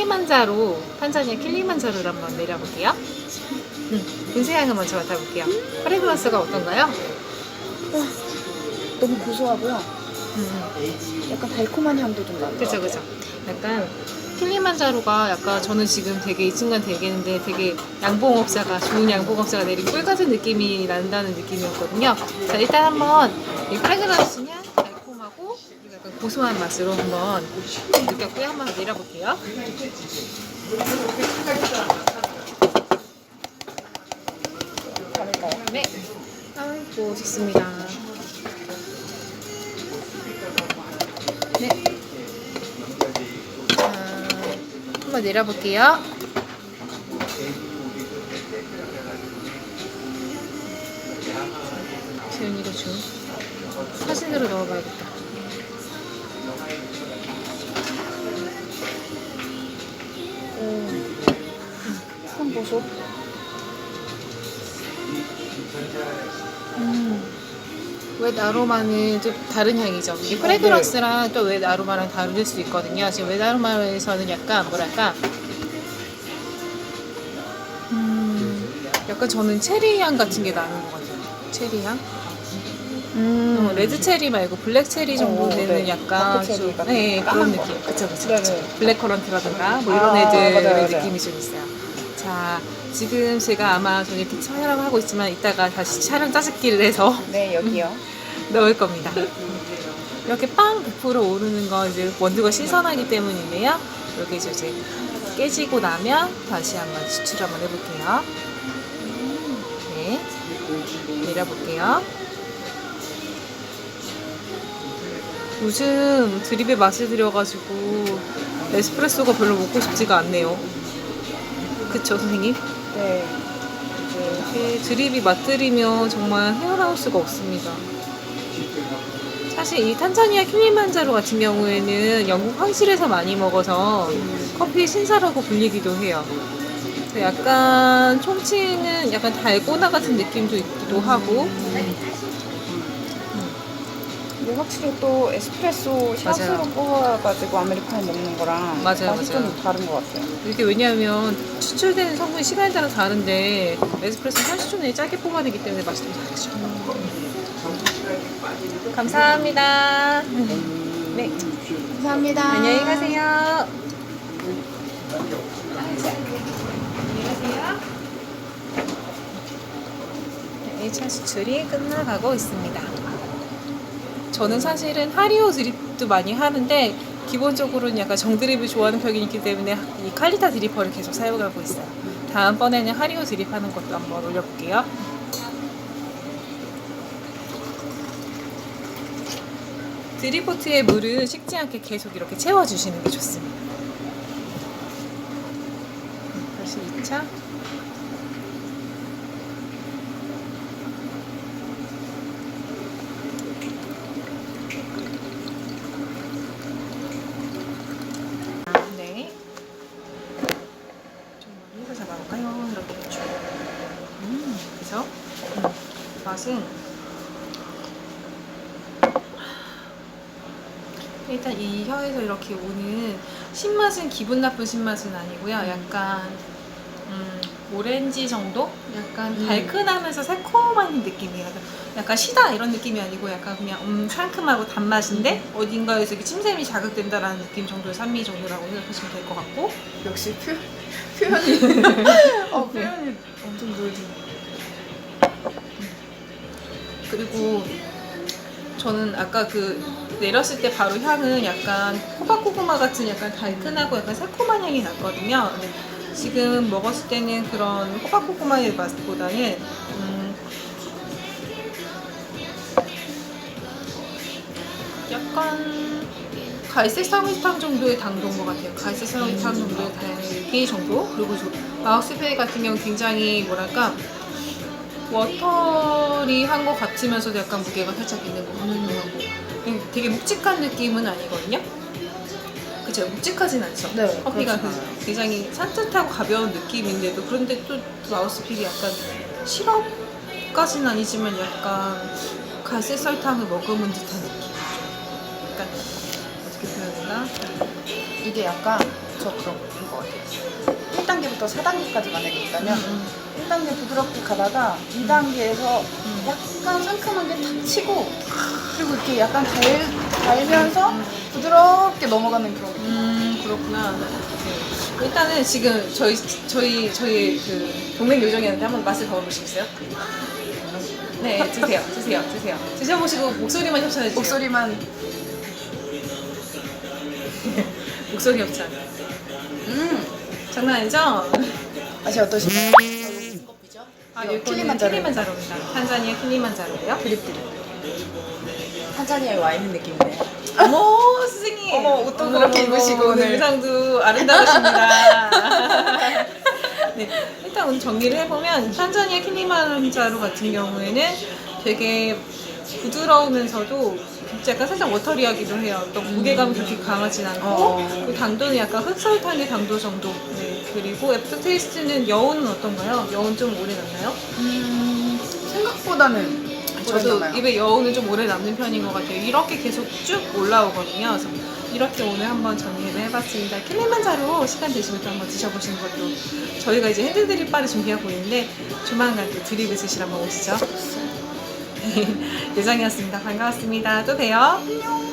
킬리만자로 탄자니아 킬리만자로를 한번 내려볼게요. 음, 분쇄향을 먼저 맡아볼게요. 프레그런스가 어떤가요? 너무 고소하고요. 음, 약간 달콤한 향도 좀 나요. 그쵸 그쵸. 약간 킬리만자로가 약간 저는 지금 되게 이 순간 되겠는데 되게 양봉업자가 좋은 양봉업자가 내린 꿀 같은 느낌이 난다는 느낌이었거든요. 자 일단 한번 이 그리 고소한 맛으로 한번 느꼈고요. 한번 내려볼게요. 네. 아이고 좋습니다. 네. 자, 한번 내려볼게요. 재윤 이거 줘. 사진으로 넣어봐야겠다. 한 보소. 음. 웻 아로마는 좀 다른 향이죠. 이 프레그런스랑 또웻 아로마랑 다를 수 있거든요. 지금 웻 아로마에서는 약간 뭐랄까, 음, 약간 저는 체리 향 같은 게 나는 것 같아요. 체리 향? 음. 어, 레드 체리 말고 블랙 체리 정도 어, 되는 네. 약간 다크 체리 좀, 같은 네, 거, 그런 까만 거. 느낌. 그쵸, 그쵸, 네네. 그쵸. 블랙 커런트라든가 뭐 이런 아, 애들의 맞아요, 맞아요. 느낌이 좀 있어요. 자, 지금 제가 아마 이렇게 촬영을 하고 있지만 이따가 다시 촬영 짜집기를 해서 네, 여기요. 넣을 겁니다. 이렇게 빵100% 오르는 거 이제 원두가 신선하기 때문인데요. 여기 이제 이제 깨지고 나면 다시 한번 추출 한번 해볼게요. 네. 내려볼게요. 요즘 드립에 맛을 들여가지고 에스프레소가 별로 먹고 싶지가 않네요. 그쵸, 선생님? 네. 이제 드립이 맛들이면 정말 헤어나올 수가 없습니다. 사실 이 탄자니아 킬리만자로 같은 경우에는 영국 황실에서 많이 먹어서 커피 신사라고 불리기도 해요. 약간 총칭은 약간 달고나 같은 느낌도 있기도 하고 근데 확실히 또 에스프레소 샷으로 맞아요. 뽑아가지고 아메리카노 먹는 거랑 맞아요, 맛이 맞아요. 좀 다른 것 같아요. 이게 왜냐하면 추출되는 성분이 시간에 따라 다른데 에스프레소 30초 내에 짧게 뽑아내기 때문에 맛이 좀 다르죠. 감사합니다. 네. 감사합니다. 안녕히 가세요. 안녕히 가세요. 1차 수출이 끝나가고 있습니다. 저는 사실은 하리오 드립도 많이 하는데 기본적으로는 약간 정드립을 좋아하는 편이기 때문에 이 칼리타 드리퍼를 계속 사용하고 있어요. 다음번에는 하리오 드립하는 것도 한번 올려볼게요. 드리포트의 물은 식지 않게 계속 이렇게 채워주시는 게 좋습니다. 음, 다시 2차. 네. 좀 멀리서 잡아볼까요? 이렇게 쭉. 음, 그죠? 음, 맛은 일단 이 혀에서 이렇게 오는 신맛은 기분 나쁜 신맛은 아니고요. 약간 음, 오렌지 정도? 약간 음. 달큰하면서 새콤한 느낌이에요. 약간 시다 이런 느낌이 아니고 약간 그냥 음, 상큼하고 단맛인데 어딘가에서 이렇게 침샘이 자극된다라는 느낌 정도의 산미 정도라고 생각하시면 될 것 같고 역시 표, 표현이 어, 표현이 엄청 놀지. 그리고 저는 아까 그 내렸을 때 바로 향은 약간 호박고구마 같은 약간 달큰하고 약간 새콤한 향이 났거든요. 지금 먹었을 때는 그런 호박고구마의 맛보다는 음 약간 갈색 사탕 정도의 당도인 것 같아요. 갈색 사탕 정도의 달기 정도. 그리고 저 마우스페이 같은 경우 굉장히 뭐랄까 워터리한 것 같으면서도 약간 무게가 살짝 있는 거 같고 되게 묵직한 느낌은 아니거든요. 그쵸 묵직하진 않죠. 네, 커피가 그렇진 그 굉장히 산뜻하고 가벼운 느낌인데도 그런데 또 마우스필이 약간 시럽까지는 아니지만 약간 갈색 설탕을 머금은 듯한 느낌이죠. 약간 어떻게 표현하나? 이게 약간 저 그런 거 같아요. 1단계부터 4단계까지 만약에 있다면 음, 1단계 부드럽게 가다가 2단계에서 음. 약간 상큼한 게탁 치고 그리고 이렇게 약간 달, 달면서 부드럽게 넘어가는 그런 게음 그렇구나. 네. 일단은 지금 저희 저희 저희 그 동맹 요정이었는데 한번 맛을 봐보시겠어요? 네 드세요 드세요 드세요 드셔보시고 목소리만 협찬해 주세요. 목소리만 목소리 협찬. 음 장난 아니죠? 맛이 어떠신가요? 아 이거 킬리만자로. 킬리만자로입니다. 탄자니아 킬리만자로예요. 드립드립 탄자니아에 와 있는 느낌이네요. 어머 스승님. 어머, 옷도 그렇게 입으시고 오늘. 의상도 아름다우십니다. 네, 일단 오늘 정리를 해보면 탄자니아 킬리만자로 같은 경우에는 되게 부드러우면서도 약간 살짝 워터리하기도 해요. 또 무게감이 그렇게 강하진 않고 어. 그리고 당도는 약간 흑설탕의 당도 정도. 네, 그리고 애프터 테이스트는 여운은 어떤가요? 여운 좀 오래 남나요? 음, 생각보다는 저도. 입에 여운은 좀 오래 남는 편인 것 같아요. 이렇게 계속 쭉 올라오거든요. 그래서 이렇게 오늘 한번 정리를 해봤습니다. 킬리만자로 시간 되시면 또 한번 드셔보시는 것도 저희가 이제 핸드드립 바를 준비하고 있는데 조만간 또 드립을 드시러 한번 오시죠. 예정이었습니다. 반가웠습니다. 또 봬요. 안녕